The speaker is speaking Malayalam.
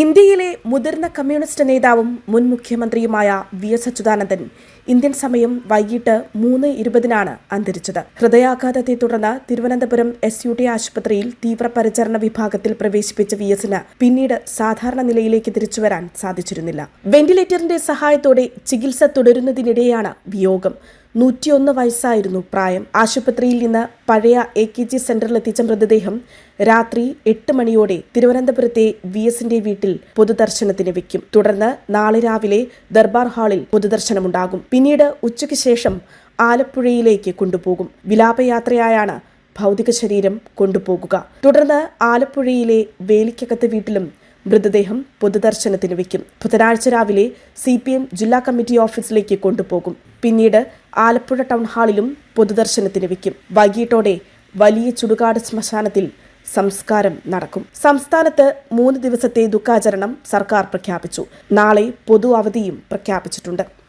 ഇന്ത്യയിലെ മുതിർന്ന കമ്മ്യൂണിസ്റ്റ് നേതാവും മുൻ മുഖ്യമന്ത്രിയുമായ വി എസ് അച്യുതാനന്ദൻ ഇന്ത്യൻ സമയം വൈകിട്ട് മൂന്ന് ഇരുപതിനാണ് അന്തരിച്ചത്. ഹൃദയാഘാതത്തെ തുടർന്ന് തിരുവനന്തപുരം എസ് യു ടി ആശുപത്രിയിൽ തീവ്രപരിചരണ വിഭാഗത്തിൽ പ്രവേശിപ്പിച്ച വി എസിന് പിന്നീട് സാധാരണ നിലയിലേക്ക് തിരിച്ചുവരാൻ സാധിച്ചിരുന്നില്ല. വെന്റിലേറ്ററിന്റെ സഹായത്തോടെ ചികിത്സ തുടരുന്നതിനിടെയാണ് വിയോഗം. നൂറ്റിയൊന്ന് വയസ്സായിരുന്നു പ്രായം. ആശുപത്രിയിൽ നിന്ന് പഴയ എ കെ ജി സെന്ററിലെത്തിച്ച മൃതദേഹം രാത്രി എട്ട് മണിയോടെ തിരുവനന്തപുരത്തെ വി എസിന്റെ വീട്ടിൽ പൊതുദർശനത്തിന് വെക്കും. തുടർന്ന് നാളെ രാവിലെ ദർബാർ ഹാളിൽ പൊതുദർശനമുണ്ടാകും. പിന്നീട് ഉച്ചയ്ക്ക് ശേഷം ആലപ്പുഴയിലേക്ക് കൊണ്ടുപോകും. വിലാപയാത്രയായാണ് ഭൗതിക ശരീരം കൊണ്ടുപോകുക. തുടർന്ന് ആലപ്പുഴയിലെ വേലിക്കകത്ത് വീട്ടിലും മൃതദേഹം പൊതുദർശനത്തിന് വയ്ക്കും. ബുധനാഴ്ച രാവിലെ സി പി എം ജില്ലാ കമ്മിറ്റി ഓഫീസിലേക്ക് കൊണ്ടുപോകും. പിന്നീട് ആലപ്പുഴ ടൗൺ ഹാളിലും പൊതുദർശനത്തിന് വയ്ക്കും. വൈകിട്ടോടെ വലിയ ചുടുകാട് ശ്മശാനത്തിൽ സംസ്കാരം നടക്കും. സംസ്ഥാനത്ത് മൂന്ന് ദിവസത്തെ ദുഃഖാചരണം സർക്കാർ പ്രഖ്യാപിച്ചു. നാളെ പൊതു അവധിയും പ്രഖ്യാപിച്ചിട്ടുണ്ട്.